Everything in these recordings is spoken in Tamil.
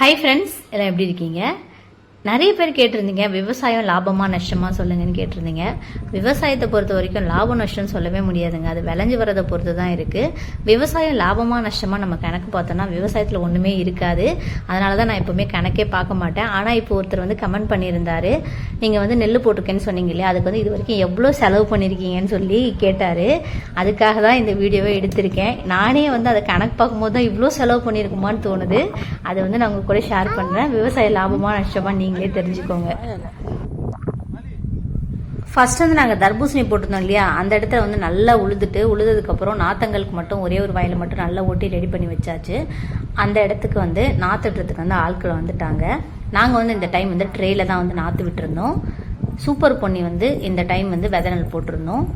ஹாய் ஃப்ரெண்ட்ஸ் எல்லாம் எப்படி இருக்கீங்க? நிறைய பேர் கேட்டிருந்தீங்க விவசாயம் லாபமா நஷ்டமா சொல்லுங்கன்னு கேட்டிருந்தீங்க. விவசாயத்தை பொறுத்த வரைக்கும் லாபம் நஷ்டம் சொல்லவே முடியாதுங்க. அது விளைஞ்சு வரதை பொறுத்து தான் இருக்கு. விவசாயம் லாபமா நஷ்டமா நம்ம கணக்கு பார்த்தோம்னா விவசாயத்தில் ஒன்றுமே இருக்காது. அதனால தான் நான் எப்பவுமே கணக்கே பார்க்க மாட்டேன். ஆனால் இப்போ ஒருத்தர் வந்து கமெண்ட் பண்ணியிருந்தாரு. நீங்கள் வந்து நெல் போட்டிருக்கேன்னு சொன்னீங்க இல்லையா? அதுக்கு வந்து இது வரைக்கும் எவ்வளோ செலவு பண்ணியிருக்கீங்கன்னு சொல்லி கேட்டார். அதுக்காக தான் இந்த வீடியோவை எடுத்திருக்கேன். நானே வந்து அதை கணக்கு பார்க்கும்போது தான் இவ்வளோ செலவு பண்ணியிருக்குமான்னு தோணுது. அதை வந்து நான் உங்க கூட ஷேர் பண்ணுறேன் விவசாய லாபமா நஷ்டமா நீங்கள் தெரிஞ்சுக்கோங்க. ஃபர்ஸ்ட் வந்து நாங்கள் தர்பூசணி போட்டிருந்தோம் இல்லையா? அந்த இடத்துல வந்து நல்லா உழுதுட்டு உழுததுக்கப்புறம் நாத்தங்களுக்கு மட்டும் ஒரே ஒரு வயலை மட்டும் நல்லா ஓட்டி ரெடி பண்ணி வச்சாச்சு. அந்த இடத்துக்கு வந்து நாத்துட்டுறதுக்கு வந்து ஆட்கள் வந்துட்டாங்க. நாங்கள் வந்து இந்த டைம் வந்து ட்ரேல தான் வந்து நாற்று விட்டுருந்தோம். சூப்பர் பொன்னி வந்து இந்த டைம் வந்து விதை நெல் போட்டிருந்தோம்.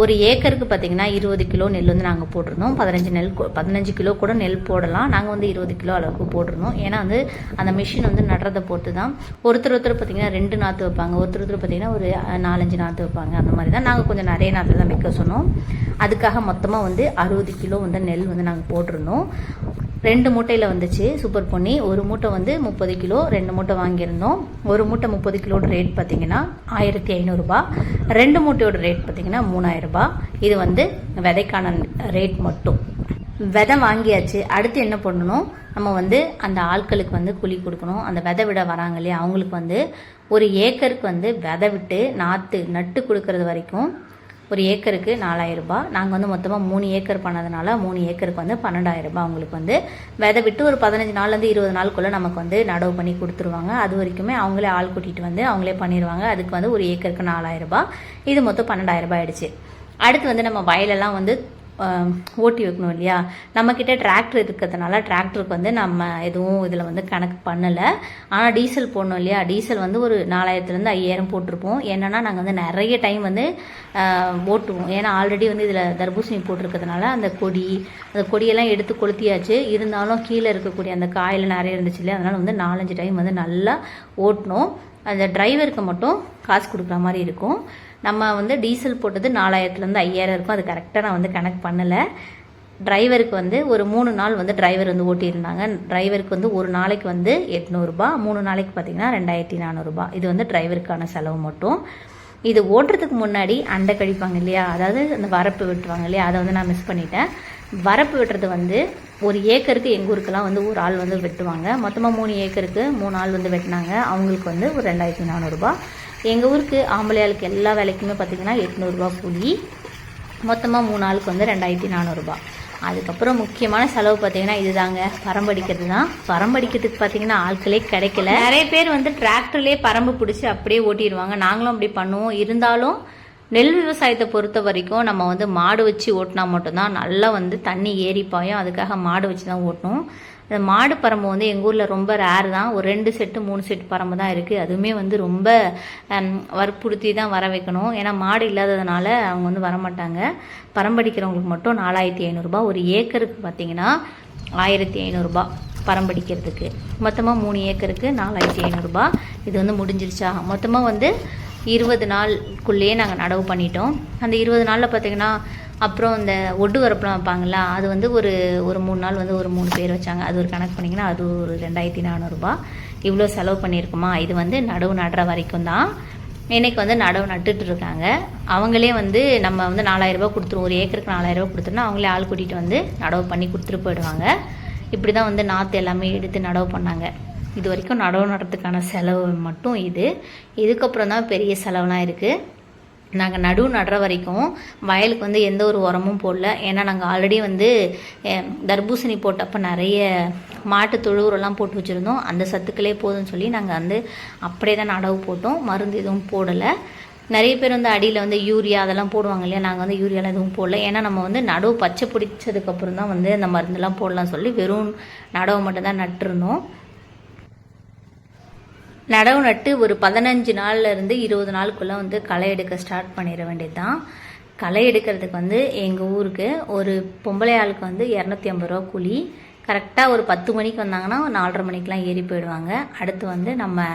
ஒரு ஏக்கருக்கு பார்த்தீங்கன்னா இருபது கிலோ நெல் வந்து நாங்கள் போட்டிருந்தோம். பதினஞ்சு நெல் பதினஞ்சு கிலோ கூட நெல் போடலாம். நாங்கள் வந்து இருபது கிலோ அளவுக்கு போட்டிருந்தோம். ஏன்னா வந்து அந்த மிஷின் வந்து நடுறதை பொறுத்து தான் ஒருத்தர் ஒருத்தர் பார்த்தீங்கன்னா ரெண்டு நாற்று வைப்பாங்க. ஒருத்தர் ஒருத்தர் பார்த்தீங்கன்னா ஒரு நாலஞ்சு நாற்று வைப்பாங்க. அந்த மாதிரி தான் நாங்கள் கொஞ்சம் நிறைய நாற்று தான் வைக்க சொன்னோம். அதுக்காக மொத்தமாக வந்து அறுபது கிலோ வந்து நெல் வந்து நாங்கள் போட்டிருந்தோம். ரெண்டு மூட்டையில் வந்துச்சு. சூப்பர் பொன்னி. ஒரு மூட்டை வந்து முப்பது கிலோ ரெண்டு மூட்டை வாங்கியிருந்தோம். ஒரு மூட்டை முப்பது கிலோட ரேட் பார்த்தீங்கன்னா ஆயிரத்தி ஐநூறுரூபா ரெண்டு மூட்டையோட ரேட் பார்த்தீங்கன்னா மூணாயிரம் ரூபாய் இது வந்து விதைக்கான ரேட் மட்டும். விதை வாங்கியாச்சு. அடுத்து என்ன பண்ணணும்? நம்ம வந்து அந்த ஆட்களுக்கு வந்து கூலி கொடுக்கணும். அந்த விதை விட வராங்க இல்லையா? அவங்களுக்கு வந்து ஒரு ஏக்கருக்கு வந்து விதை விட்டு நாற்று நட்டு கொடுக்கறது வரைக்கும் ஒரு ஏக்கருக்கு நாலாயிரம் ரூபாய் நாங்கள் வந்து மொத்தமாக மூணு ஏக்கர் பண்ணதுனால மூணு ஏக்கருக்கு வந்து பன்னெண்டாயிரம் ரூபாய் அவங்களுக்கு வந்து விதை விட்டு ஒரு பதினஞ்சு நாள்லேருந்து இருபது நாளுக்குள்ளே நமக்கு வந்து நடவு பண்ணி கொடுத்துருவாங்க. அது வரைக்குமே அவங்களே ஆள் கூட்டிகிட்டு வந்து அவங்களே பண்ணிடுவாங்க அதுக்கு வந்து ஒரு ஏக்கருக்கு நாலாயிரம் ரூபாய் இது மொத்தம் பன்னெண்டாயிரம் ரூபாய் ஆயிடுச்சு. அடுத்து வந்து நம்ம வயலெல்லாம் வந்து ஓட்டி வைக்கணும் இல்லையா? நம்மக்கிட்ட டிராக்டர் இருக்கிறதுனால டிராக்டருக்கு வந்து நம்ம எதுவும் இதில் வந்து கணக்கு பண்ணலை. ஆனால் டீசல் போடணும் இல்லையா? டீசல் வந்து ஒரு நாலாயிரத்துலேருந்து ஐயாயிரம் போட்டிருப்போம். என்னென்னா நாங்கள் வந்து நிறைய டைம் வந்து ஓட்டுவோம். ஏன்னா ஆல்ரெடி வந்து இதில் தர்பூசணி போட்டிருக்கிறதுனால அந்த கொடி அந்த கொடியெல்லாம் எடுத்து கொளுத்தியாச்சு. இருந்தாலும் கீழே இருக்கக்கூடிய அந்த காயில் நிறைய இருந்துச்சு இல்லையா? அதனால் வந்து நாலஞ்சு டைம் வந்து நல்லா ஓட்டினோம் அந்த டிரைவருக்கு மட்டும் காசு கொடுக்குற மாதிரி இருக்கும். நம்ம வந்து டீசல் போட்டது நாலாயிரத்துலேருந்து ஐயாயிரம் இருக்கும். அது கரெக்டாக நான் வந்து கனெக்ட் பண்ணலை. டிரைவருக்கு வந்து ஒரு மூணு நாள் வந்து டிரைவர் வந்து ஓட்டியிருந்தாங்க. டிரைவருக்கு வந்து ஒரு நாளைக்கு வந்து எட்நூறுபா மூணு நாளைக்கு பார்த்தீங்கன்னா ரெண்டாயிரத்தி நானூறுரூபா இது வந்து டிரைவருக்கான செலவு மட்டும். இது ஓட்டுறதுக்கு முன்னாடி அண்டை கழிப்பாங்க இல்லையா? அதாவது அந்த வரப்பு வெட்டுவாங்க இல்லையா? அதை வந்து நான் மிஸ் பண்ணிட்டேன். வரப்பு வெட்டுறது வந்து ஒரு ஏக்கருக்கு எங்கள் ஊருக்கெல்லாம் வந்து ஒரு ஆள் வந்து வெட்டுவாங்க. மொத்தமாக மூணு ஏக்கருக்கு மூணு ஆள் வந்து வெட்டினாங்க. அவங்களுக்கு வந்து ஒரு ரெண்டாயிரத்தி நானூறுரூபா எங்கள் ஊருக்கு ஆம்பளை ஆளுக்கு எல்லா வேலைக்குமே பார்த்தீங்கன்னா எட்நூறுரூவா கூலி. மொத்தமாக மூணு ஆளுக்கு வந்து ரெண்டாயிரத்தி நானூறுரூபா அதுக்கப்புறம் முக்கியமான செலவு பார்த்தீங்கன்னா இதுதாங்க. பரம்படிக்கிறது தான் பரம்படிக்கிறதுக்கு பார்த்தீங்கன்னா ஆட்களே கிடைக்கல. நிறைய பேர் வந்து டிராக்டர்லேயே பரம்பு பிடிச்சி அப்படியே ஓட்டிடுவாங்க. நாங்களும் அப்படி பண்ணுவோம். இருந்தாலும் நெல் விவசாயத்தை பொறுத்த வரைக்கும் நம்ம வந்து மாடு வச்சு ஓட்டினா மட்டும்தான் நல்லா வந்து தண்ணி ஏறி பாயும். அதுக்காக மாடு வச்சு தான் ஓட்டணும். அந்த மாடு பரம்பு வந்து எங்கள் ஊரில் ரொம்ப ரேர் தான். ஒரு ரெண்டு செட்டு மூணு செட்டு பரம்பு தான் இருக்குது அதுவுமே வந்து ரொம்ப வற்புறுத்தி தான் வர வைக்கணும். ஏன்னா மாடு இல்லாததுனால அவங்க வந்து வரமாட்டாங்க. பரம்படிக்கிறவங்களுக்கு மட்டும் நாலாயிரத்தி ஐநூறுரூபா ஒரு ஏக்கருக்கு பார்த்தீங்கன்னா ஆயிரத்தி ஐநூறுரூபா பரம்படிக்கிறதுக்கு மொத்தமாக மூணு ஏக்கருக்கு நாலாயிரத்தி ஐநூறுரூபா இது வந்து முடிஞ்சிருச்சா? மொத்தமாக வந்து இருபது நாளுக்குள்ளேயே நாங்கள் நடவு பண்ணிட்டோம். அந்த இருபது நாளில் பார்த்தீங்கன்னா அப்புறம் இந்த ஒட்டு வரப்புலாம் வைப்பாங்களா? அது வந்து ஒரு ஒரு மூணு நாள் வந்து ஒரு மூணு பேர் வச்சாங்க. அது ஒரு கணக்கு பண்ணிங்கன்னா அது ஒரு ரெண்டாயிரத்தி நானூறுரூபா இவ்வளோ செலவு பண்ணியிருக்குமா? இது வந்து நடவு நடுற வரைக்கும் தான். இன்றைக்கி வந்து நடவு நட்டுட்டு இருக்காங்க. அவங்களே வந்து நம்ம வந்து நாலாயிரரூபா கொடுத்துருவோம். ஒரு ஏக்கருக்கு நாலாயிரரூபா கொடுத்துருனா அவங்களே ஆள் கூட்டிகிட்டு வந்து நடவு பண்ணி கொடுத்துட்டு போயிடுவாங்க. இப்படி தான் வந்து நாற்று எல்லாமே எடுத்து நடவு பண்ணாங்க. இது வரைக்கும் நடவு நடுறதுக்கான செலவு மட்டும் இது. இதுக்கப்புறம் தான் பெரிய செலவுலாம் இருக்குது நாங்கள் நடுவு நடுற வரைக்கும் வயலுக்கு வந்து எந்த ஒரு உரமும் போடல. ஏன்னா நாங்கள் ஆல்ரெடி வந்து தர்பூசணி போட்டப்போ நிறைய மாட்டு தொழுவுரெல்லாம் போட்டு வச்சுருந்தோம். அந்த சத்துக்களே போதும்னு சொல்லி நாங்கள் வந்து அப்படியே தான் நடவு போட்டோம். மருந்து எதுவும் போடலை. நிறைய பேர் வந்து அடியில் வந்து யூரியா அதெல்லாம் போடுவாங்க இல்லையா? நாங்கள் வந்து யூரியாலாம் எதுவும் போடல. ஏன்னா நம்ம வந்து நடவு பச்சை பிடிச்சதுக்கப்புறம் தான் வந்து அந்த மருந்தெல்லாம் போடலாம் சொல்லி வெறும் நடவு மட்டும் தான் நட்டுருந்தோம். நடவு நட்டு ஒரு பதினஞ்சு நாள்ல இருந்து இருபது நாளுக்குள்ளே வந்து களை எடுக்க ஸ்டார்ட் பண்ணிட வேண்டியது தான் களை எடுக்கிறதுக்கு வந்து எங்கள் ஊருக்கு ஒரு பொம்பளை ஆளுக்கு வந்து இரநூத்தி ஐம்பது ரூபா கூலி. கரெக்டாக ஒரு பத்து மணிக்கு வந்தாங்கன்னா நாலரை மணிக்கெலாம் ஏறி போயிடுவாங்க. அடுத்து வந்து நம்ம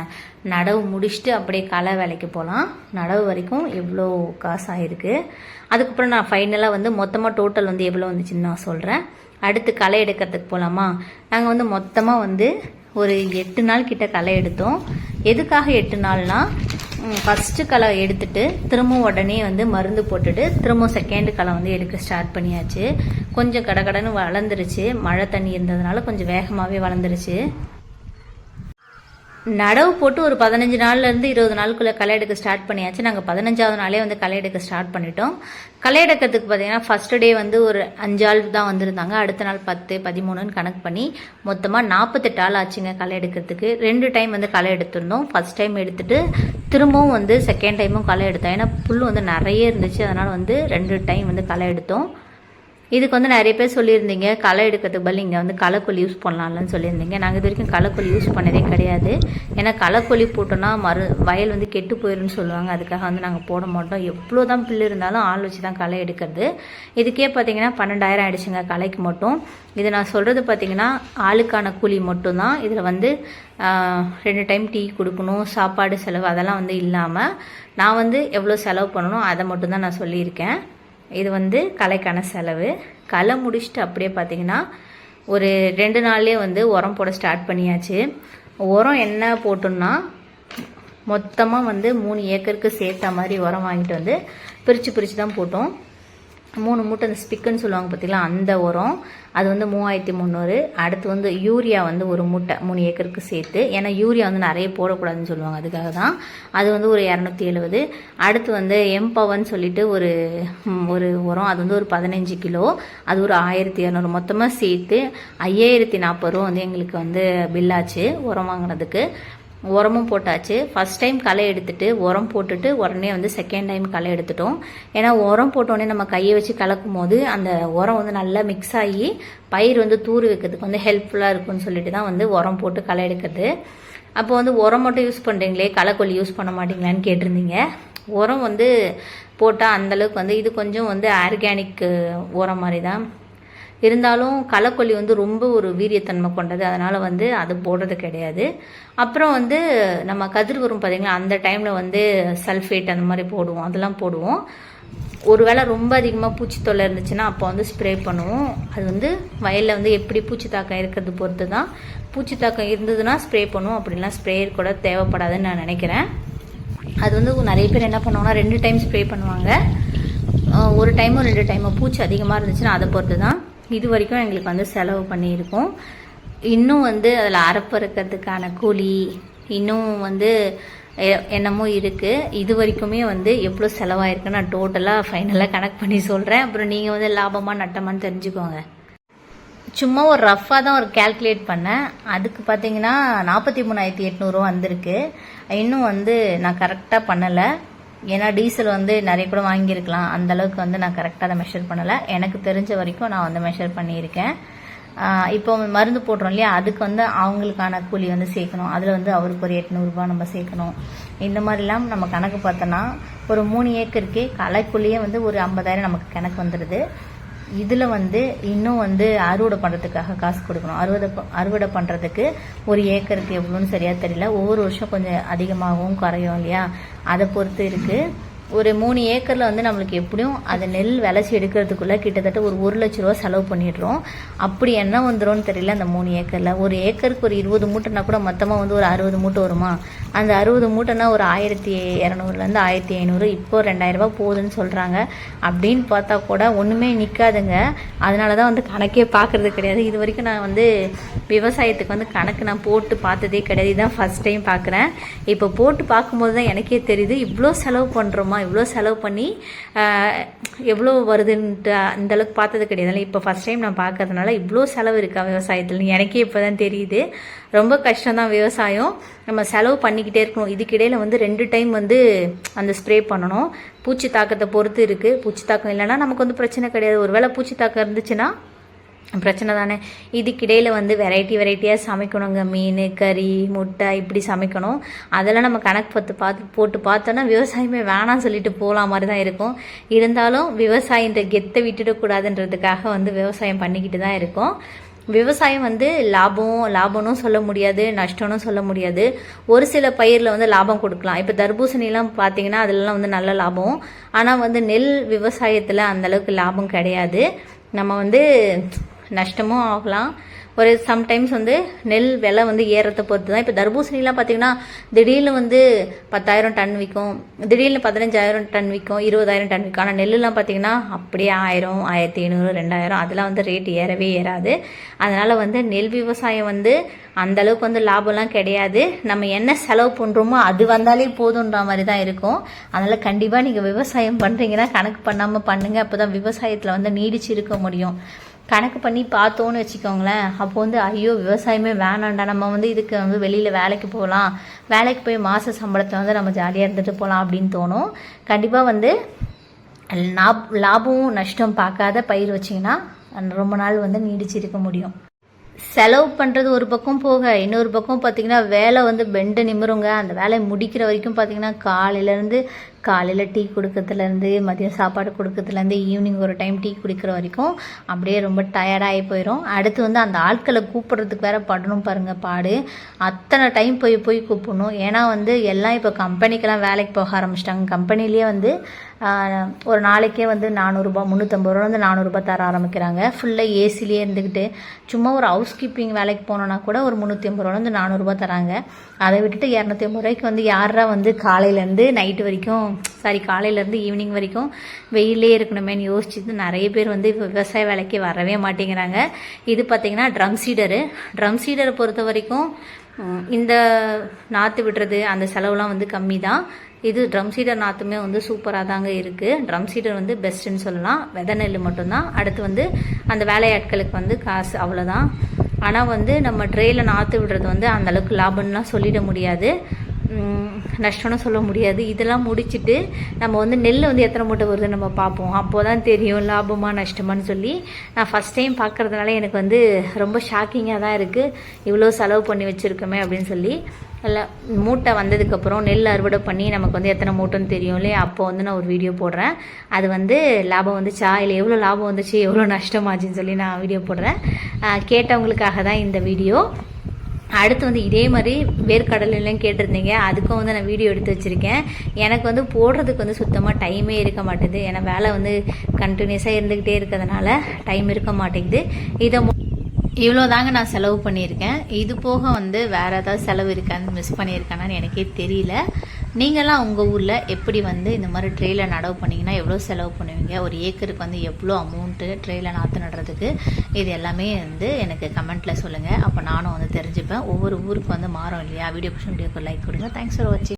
நடவு முடிச்சுட்டு அப்படியே களை வேலைக்கு போகலாம் நடவு வரைக்கும் எவ்வளோ காசு அதுக்கப்புறம் நான் ஃபைனலாக வந்து மொத்தமாக டோட்டல் வந்து எவ்வளோ வந்துச்சுன்னு நான் சொல்கிறேன் அடுத்து களை எடுக்கிறதுக்கு போகலாமா நாங்கள் வந்து மொத்தமாக வந்து ஒரு எட்டு நாள் கிட்ட களை எடுத்தோம். எதுக்காக எட்டு நாள்னா ஃபஸ்ட்டு களை எடுத்துட்டு திரும்பவும் உடனே வந்து மருந்து போட்டுட்டு திரும்பவும் செகண்ட் களை வந்து எடுக்க ஸ்டார்ட் பண்ணியாச்சு. கொஞ்சம் கடகடன்னு வளர்ந்துருச்சு. மழை தண்ணி இருந்ததுனால கொஞ்சம் வேகமாகவே வளர்ந்துருச்சு. நடவு போட்டு ஒரு பதினஞ்சு நாள்லேருந்து இருபது நாளுக்குள்ளே களை எடுக்க ஸ்டார்ட் பண்ணியாச்சு. நாங்கள் பதினஞ்சாவது நாளே வந்து களை எடுக்க ஸ்டார்ட் பண்ணிட்டோம். களை எடுக்கிறதுக்கு பார்த்தீங்கன்னா ஃபர்ஸ்ட் டே வந்து ஒரு அஞ்சு ஆள் தான் வந்திருந்தாங்க. அடுத்த நாள் பத்து பதிமூணுன்னு கணக்கு பண்ணி மொத்தமாக நாற்பத்தெட்டு ஆள் ஆச்சுங்க களை எடுக்கிறதுக்கு. ரெண்டு டைம் வந்து களை எடுத்திருந்தோம். ஃபர்ஸ்ட் டைம் எடுத்துட்டு திரும்பவும் வந்து செகண்ட் டைமும் களை எடுத்தோம். ஏன்னா புல் வந்து நிறைய இருந்துச்சு. அதனால் வந்து ரெண்டு டைம் வந்து களை எடுத்தோம். இதுக்கு வந்து நிறைய பேர் சொல்லியிருந்தீங்க களை எடுக்கிறதுக்கு பதில் இங்கே வந்து களைக்கொல்லி யூஸ் பண்ணலாம்லன்னு சொல்லியிருந்தீங்க. நாங்கள் இது வரைக்கும் களைக்கொல்லி யூஸ் பண்ணதே கிடையாது. ஏன்னா களைக்கொல்லி போட்டோன்னா மறு வயல் வந்து கெட்டு போயிருன்னு சொல்லுவாங்க. அதுக்காக வந்து நாங்கள் போட மாட்டோம். எவ்வளோ தான் பில்லு இருந்தாலும் ஆள் வச்சு தான் களை எடுக்கிறது. இதுக்கே பார்த்தீங்கன்னா பன்னெண்டாயிரம் ஆயிடுச்சுங்க களைக்கு மட்டும். இது நான் சொல்கிறது பார்த்தீங்கன்னா ஆளுக்கான கூலி மட்டும்தான். இதில் வந்து ரெண்டு டைம் டீ கொடுக்கணும் சாப்பாடு செலவு அதெல்லாம் வந்து இல்லாமல் நான் வந்து எவ்வளோ செலவு பண்ணணும் அதை மட்டும்தான் நான் சொல்லியிருக்கேன். இது வந்து கலைக்கான செலவு. களை முடிச்சுட்டு அப்படியே பார்த்தீங்கன்னா ஒரு ரெண்டு நாள்லேயே வந்து உரம் போட ஸ்டார்ட் பண்ணியாச்சு. உரம் என்ன போட்டோம்னா மொத்தமாக வந்து மூணு ஏக்கருக்கு சேர்த்த மாதிரி உரம் வாங்கிட்டு வந்து பிரித்து பிரித்து தான் போட்டோம். மூணு மூட்டை அந்த ஸ்பிக்குன்னு சொல்லுவாங்க பார்த்திங்களா அந்த உரம். அது வந்து மூவாயிரத்தி முந்நூறு. அடுத்து வந்து யூரியா வந்து ஒரு மூட்டை மூணு ஏக்கருக்கு சேர்த்து. ஏன்னா யூரியா வந்து நிறைய போடக்கூடாதுன்னு சொல்லுவாங்க அதுக்காக தான். அது வந்து ஒரு இரநூத்தி எழுபது. அடுத்து வந்து எம்பவன் சொல்லிட்டு ஒரு ஒரு உரம். அது வந்து ஒரு பதினஞ்சு கிலோ. அது ஒரு ஆயிரத்தி இரநூறு. மொத்தமாக சேர்த்து ஐயாயிரத்தி நாற்பது ரூபா வந்து எங்களுக்கு வந்து பில்லாச்சு உரம் வாங்கினதுக்கு. உரமும் போட்டாச்சு. ஃபர்ஸ்ட் டைம் களை எடுத்துட்டு உரம் போட்டுட்டு உடனே வந்து செகண்ட் டைம் களை எடுத்துட்டோம். ஏன்னா உரம் போட்டோடனே நம்ம கையை வச்சு கலக்கும் போது அந்த உரம் வந்து நல்லா மிக்ஸ் ஆகி பயிர் வந்து தூர் வைக்கிறதுக்கு வந்து ஹெல்ப்ஃபுல்லாக இருக்கும்னு சொல்லிட்டு தான் வந்து உரம் போட்டு களை எடுக்கிறது. அப்போ வந்து உரம் மட்டும் யூஸ் பண்ணுறீங்களே களைக்கொல்லி யூஸ் பண்ண மாட்டீங்களான்னு கேட்டிருந்தீங்க. உரம் வந்து போட்டால் அந்தளவுக்கு வந்து இது கொஞ்சம் வந்து ஆர்கானிக் உரம் மாதிரி தான் இருந்தாலும் களைக்கொல்லி வந்து ரொம்ப ஒரு வீரியத்தன்மை கொண்டது. அதனால் வந்து அது போடுறது கிடையாது. அப்புறம் வந்து நம்ம கதிர் வரும் பார்த்தீங்களா அந்த டைமில் வந்து சல்ஃபேட் அந்த மாதிரி போடுவோம். அதெல்லாம் போடுவோம். ஒருவேளை ரொம்ப அதிகமாக பூச்சி தொல்லை இருந்துச்சுன்னா அப்போ வந்து ஸ்ப்ரே பண்ணுவோம். அது வந்து வயலில் வந்து எப்படி பூச்சி தாக்கம் இருக்கிறது பொறுத்து தான் பூச்சி தாக்கம் இருந்ததுன்னா ஸ்ப்ரே பண்ணுவோம். அப்படிலாம் ஸ்ப்ரேயர் கூட தேவைப்படாதுன்னு நான் நினைக்கிறேன். அது வந்து நிறைய பேர் என்ன பண்ணுவாங்கன்னா ரெண்டு டைம் ஸ்ப்ரே பண்ணுவாங்க. ஒரு டைமோ ரெண்டு டைமோ பூச்சி அதிகமாக இருந்துச்சுன்னா அதை பொறுத்து தான் இது வரைக்கும் எங்களுக்கு வந்து செலவு பண்ணியிருக்கோம். இன்னும் வந்து அதில் அறப்பறுக்கிறதுக்கான கூலி இன்னும் வந்து எ- என்னமோ இருக்குது இது வரைக்குமே வந்து எவ்வளோ செலவாயிருக்குன்னு நான் டோட்டலாக ஃபைனலாக கணக்கு பண்ணி சொல்கிறேன் அப்புறம் நீங்கள் வந்து லாபமாக நட்டமான்னு தெரிஞ்சுக்கோங்க. சும்மா ஒரு ரஃப்பாக தான் ஒரு கால்குலேட் பண்ணேன். அதுக்கு பார்த்தீங்கன்னா நாற்பத்தி மூணாயிரத்தி எட்நூறுவா வந்திருக்கு. இன்னும் வந்து நான் கரெக்டாக பண்ணலை. ஏன்னா டீசல் வந்து நிறைய கூட வாங்கியிருக்கலாம். அந்த அளவுக்கு வந்து நான் கரெக்டாக அதை மெஷர் பண்ணலை. எனக்கு தெரிஞ்ச வரைக்கும் நான் வந்து மெஷர் பண்ணியிருக்கேன். இப்போ மருந்து போடுறோம் இல்லையா? அதுக்கு வந்து அவங்களுக்கான கூலி வந்து சேர்க்கணும். அதில் வந்து அவருக்கு ஒரு எட்நூறுபா நம்ம சேர்க்கணும். இந்த மாதிரிலாம் நம்ம கணக்கு பார்த்தோன்னா ஒரு மூணு ஏக்கருக்கே களைக்குள்ளேயே வந்து ஒரு ஐம்பதாயிரம் நமக்கு கணக்கு வந்துடுது இதில் வந்து இன்னும் வந்து அறுவடை பண்ணுறதுக்காக காசு கொடுக்கணும். அறுவடை அறுவடை பண்ணுறதுக்கு ஒரு ஏக்கருக்கு எவ்வளோன்னு சரியாக தெரியல. ஒவ்வொரு வருஷம் கொஞ்சம் அதிகமாகவும் குறையும் இல்லையா? அதை பொறுத்து இருக்குது ஒரு மூணு ஏக்கரில் வந்து நம்மளுக்கு எப்படியும் அது நெல் விளைச்சி எடுக்கிறதுக்குள்ளே கிட்டத்தட்ட ஒரு ஒரு லட்ச ரூபா செலவு பண்ணிடுறோம். அப்படி என்ன வந்துடும் தெரியல அந்த மூணு ஏக்கரில். ஒரு ஏக்கருக்கு ஒரு இருபது மூட்டைனா கூட மொத்தமாக வந்து ஒரு அறுபது மூட்டை வருமா? அந்த அறுபது மூட்டைனா ஒரு ஆயிரத்தி இரநூறுலேருந்து ஆயிரத்தி ஐநூறு இப்போ ரெண்டாயிரரூபா போகுதுன்னு சொல்கிறாங்க அப்படின்னு பார்த்தா கூட ஒன்றுமே நிற்காதுங்க அதனால தான் வந்து கணக்கே பார்க்கறது கிடையாது. இது வரைக்கும் நான் வந்து விவசாயத்துக்கு வந்து கணக்கு நான் போட்டு பார்த்ததே கிடையாது. இதுதான் ஃபஸ்ட் டைம் பார்க்குறேன். இப்போ போட்டு பார்க்கும்போது தான் எனக்கே தெரியுது இவ்வளோ செலவு பண்ணுறோமா இவ்வளோ செலவு பண்ணி எவ்வளோ வருதுன்ட்டு அந்த அளவுக்கு பார்த்தது கிடையாதுல்ல இப்போ ஃபஸ்ட் டைம் நான் பார்க்கறதுனால இவ்வளோ செலவு இருக்கா விவசாயத்தில் எனக்கே இப்போ தான் தெரியுது. ரொம்ப கஷ்டம்தான் விவசாயம். நம்ம செலவு பண்ணிக்கிட்டே இருக்கணும். இதுக்கிடையில் வந்து ரெண்டு டைம் வந்து அந்த ஸ்ப்ரே பண்ணணும். பூச்சி தாக்கத்தை பொறுத்து இருக்குது பூச்சி தாக்கம் இல்லைன்னா நமக்கு வந்து பிரச்சனை கிடையாது. ஒருவேளை பூச்சி தாக்கம் இருந்துச்சுன்னா பிரச்சனை தானே? இதுக்கிடையில் வந்து வெரைட்டி வெரைட்டியாக சமைக்கணுங்க. மீன் கறி முட்டை இப்படி சமைக்கணும். அதெல்லாம் நம்ம கணக்கு பார்த்து பார்த்து போட்டு பார்த்தோன்னா விவசாயமே வேணாம்னு சொல்லிட்டு போகலாம் மாதிரி தான் இருக்கும். இருந்தாலும் விவசாயின்ற கெத்தை விட்டுடக்கூடாதுன்றதுக்காக வந்து விவசாயம் பண்ணிக்கிட்டு தான் இருக்கோம். விவசாயம் வந்து லாபம் லாபம்னும் சொல்ல முடியாது நஷ்டம்னு சொல்ல முடியாது. ஒரு சில பயிரில் வந்து லாபம் கொடுக்கலாம். இப்போ தர்பூசணிலாம் பார்த்தீங்கன்னா அதெல்லாம் வந்து நல்ல லாபம். ஆனால் வந்து நெல் விவசாயத்தில் அந்த அளவுக்கு லாபம் கிடையாது. நம்ம வந்து நஷ்டமும் ஆகலாம். ஒரு சம்டைம்ஸ் வந்து நெல் விலை வந்து ஏறத்தை பொறுத்து தான் இப்போ தர்பூசணிலாம் பார்த்தீங்கன்னா திடீர்னு வந்து பத்தாயிரம் டன் விற்கும் திடீர்னு பதினஞ்சாயிரம் டன் விற்கும் இருபதாயிரம் டன் விற்கும் ஆனால் நெல்லுலாம் பார்த்தீங்கன்னா அப்படியே ஆயிரம் ஆயிரத்தி ஐநூறு ரெண்டாயிரம். அதெல்லாம் வந்து ரேட் ஏறவே ஏறாது. அதனால் வந்து நெல் விவசாயம் வந்து அந்தளவுக்கு வந்து லாபம்லாம் கிடையாது. நம்ம என்ன செலவு பண்ணுறோமோ அது வந்தாலே போதுன்ற மாதிரி தான் இருக்கும். அதனால் கண்டிப்பாக நீங்கள் விவசாயம் பண்ணுறீங்கன்னா கணக்கு பண்ணாமல் பண்ணுங்கள் அப்போ தான் விவசாயத்தில் வந்து நீடிச்சு இருக்க முடியும். கணக்கு பண்ணி பார்த்தோன்னு வச்சுக்கோங்களேன். அப்போ வந்து ஐயோ விவசாயமே வேணாண்டா நம்ம வந்து இதுக்கு வந்து வெளியில் வேலைக்கு போகலாம். வேலைக்கு போய் மாத சம்பளத்தை வந்து நம்ம ஜாலியாக இருந்துட்டு போகலாம் அப்படின்னு தோணும். கண்டிப்பாக வந்து லாப் லாபமும் நஷ்டம் பார்க்காத பயிர் வச்சிங்கன்னா ரொம்ப நாள் வந்து நீடிச்சு இருக்க முடியும். செலவு பண்ணுறது ஒரு பக்கம் போக இன்னொரு பக்கம் பார்த்தீங்கன்னா வேலை வந்து பெண்டு நிமிருங்க. அந்த வேலையை முடிக்கிற வரைக்கும் பார்த்தீங்கன்னா காலையிலேருந்து காலையில் டீ கொடுக்கறதுலேருந்து மதியம் சாப்பாடு கொடுக்கறதுலேருந்து ஈவினிங் ஒரு டைம் டீ குடிக்கிற வரைக்கும் அப்படியே ரொம்ப டயர்டாகி போயிடும் அடுத்து வந்து அந்த ஆட்களை கூப்பிட்றதுக்கு வேற படணும் பாருங்கள் பாடு. அத்தனை டைம் போய் போய் கூப்பிடணும். ஏன்னா வந்து எல்லாம் இப்போ கம்பெனிக்கெல்லாம் வேலைக்கு போக ஆரம்பிச்சிட்டாங்க. கம்பெனிலேயே வந்து ஒரு நாளைக்கே வந்து நானூறுரூபா முந்நூற்றம்பது ரூபா வந்து நானூறுரூபா தர ஆரம்பிக்கிறாங்க. ஃபுல்லாக ஏசிலேயே இருந்துக்கிட்டு சும்மா ஒரு ஹவுஸ் கீப்பிங் வேலைக்கு போனோன்னா கூட ஒரு முந்நூற்றி ஐம்பது ரூபா வந்து நானூறுரூபா தராங்க. அதை விட்டுட்டு இரநூத்தி ஐம்பது ரூபாய்க்கு வந்து யாரா வந்து காலையிலேருந்து நைட்டு வரைக்கும் சாரி காலையிலேருந்து ஈவினிங் வரைக்கும் வெயிலே இருக்கணுமேன்னு யோசிச்சுட்டு நிறைய பேர் வந்து விவசாய வேலைக்கு வரவே மாட்டேங்கிறாங்க. இது பார்த்திங்கன்னா ட்ரம் சீடரு ட்ரம் சீடரை பொறுத்த வரைக்கும் இந்த நாற்று விடுறது அந்த செலவுலாம் வந்து கம்மி தான் இது ட்ரம் சீடர் நாற்றுமே வந்து சூப்பராக தாங்க இருக்குது ட்ரம் சீடர் வந்து பெஸ்ட்டுன்னு சொல்லலாம். வெதை நெல் மட்டும்தான். அடுத்து வந்து அந்த வேலையாட்களுக்கு வந்து காசு அவ்வளோதான் ஆனால் வந்து நம்ம ட்ரேயில் நாற்று விடுறது வந்து அந்த அளவுக்கு லாபம்லாம் சொல்லிட முடியாது. நஷ்டம்னு சொல்ல முடியாது. இதெல்லாம் முடிச்சுட்டு நம்ம வந்து நெல் வந்து எத்தனை மூட்டை வருதுன்னு நம்ம பார்ப்போம். அப்போ தான் தெரியும் லாபமாக நஷ்டமான்னு சொல்லி. நான் ஃபஸ்ட் டைம் பார்க்கறதுனால எனக்கு வந்து ரொம்ப ஷாக்கிங்காக தான் இருக்குது இவ்வளோ செலவு பண்ணி வச்சுருக்கோமே அப்படின்னு சொல்லி. இல்லை மூட்டை வந்ததுக்கப்புறம் நெல் அறுவடை பண்ணி நமக்கு வந்து எத்தனை மூட்டைன்னு தெரியும் இல்லையா? அப்போ வந்து நான் ஒரு வீடியோ போடுறேன். அது வந்து லாபம் வந்துச்சா? இல்லை எவ்வளோ லாபம் வந்துச்சு? எவ்வளோ நஷ்டமாச்சுன்னு சொல்லி நான் வீடியோ போடுறேன். கேட்டவங்களுக்காக தான் இந்த வீடியோ அடுத்து வந்து இதே மாதிரி வேர்க்கடலாம் கேட்டிருந்தீங்க. அதுக்கும் வந்து நான் வீடியோ எடுத்து வச்சுருக்கேன். எனக்கு வந்து போடுறதுக்கு வந்து சுத்தமாக டைமே இருக்க மாட்டேது ஏன்னா வேலை வந்து கண்டினியூஸாக இருந்துக்கிட்டே இருக்கிறதுனால டைம் இருக்க மாட்டேங்குது. இதை இவ்வளோ தாங்க நான் செலவு பண்ணியிருக்கேன். இது போக வந்து வேறு ஏதாவது செலவு இருக்கான்னு மிஸ் பண்ணியிருக்கானான்னு எனக்கே தெரியல. நீங்களாம் உங்கள் ஊரில் எப்படி வந்து இந்த மாதிரி ட்ரெயில நடவு பண்ணிங்கன்னா எவ்வளோ செலவு பண்ணுவீங்க? ஒரு ஏக்கருக்கு வந்து எவ்வளோ அமௌண்ட்டு ட்ரெயில நாற்று நடுறதுக்கு? இது எல்லாமே வந்து எனக்கு கமெண்ட்டில் சொல்லுங்கள் அப்போ நானும் வந்து தெரிஞ்சுப்பேன். ஒவ்வொரு ஊருக்கு வந்து மாறும் இல்லையா? வீடியோ பிடிச்சி வீடியோக்கு லைக் கொடுங்க. தேங்க்ஸ் ஃபார் வாட்சிங்